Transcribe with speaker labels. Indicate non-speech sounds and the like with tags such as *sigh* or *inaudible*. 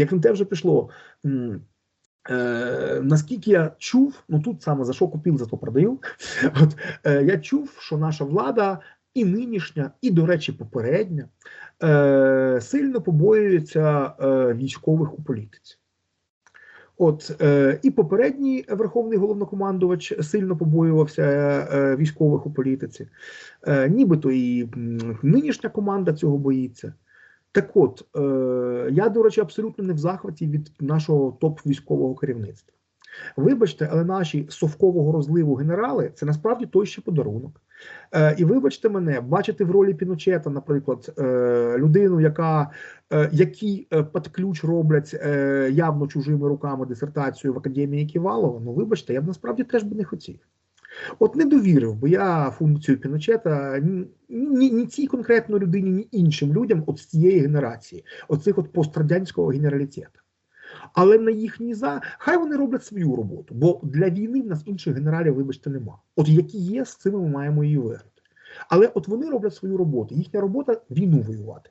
Speaker 1: Як на те вже пішло. Е, наскільки я чув, ну тут саме за що купив, за то продаю. *laughs* От е, я чув, що наша влада і нинішня, і, до речі, попередня е, сильно побоюється е, військових у політиці. От е, і попередній верховний головнокомандувач сильно побоювався е, військових у політиці, е, нібито і нинішня команда цього боїться. Так от, е, я, до речі, абсолютно не в захваті від нашого топ-військового керівництва. Вибачте, але наші совкового розливу генерали це насправді той ще подарунок. Е, і вибачте мене, бачити в ролі Піночета, наприклад, е, людину, яка е, які е, під ключ роблять е, явно чужими руками дисертацію в академії Ківалова. Ну, вибачте, я б насправді теж би не хотів. От не довірив би я функцію Піночета ні, ні, ні цій конкретно людині, ні іншим людям от з цієї генерації, оцих от пострадянського генералітету. Але на їхній за хай вони роблять свою роботу, бо для війни в нас інших генералів, вибачте, нема. От які є, з цими ми маємо її виграти. Але от вони роблять свою роботу. Їхня робота війну воювати.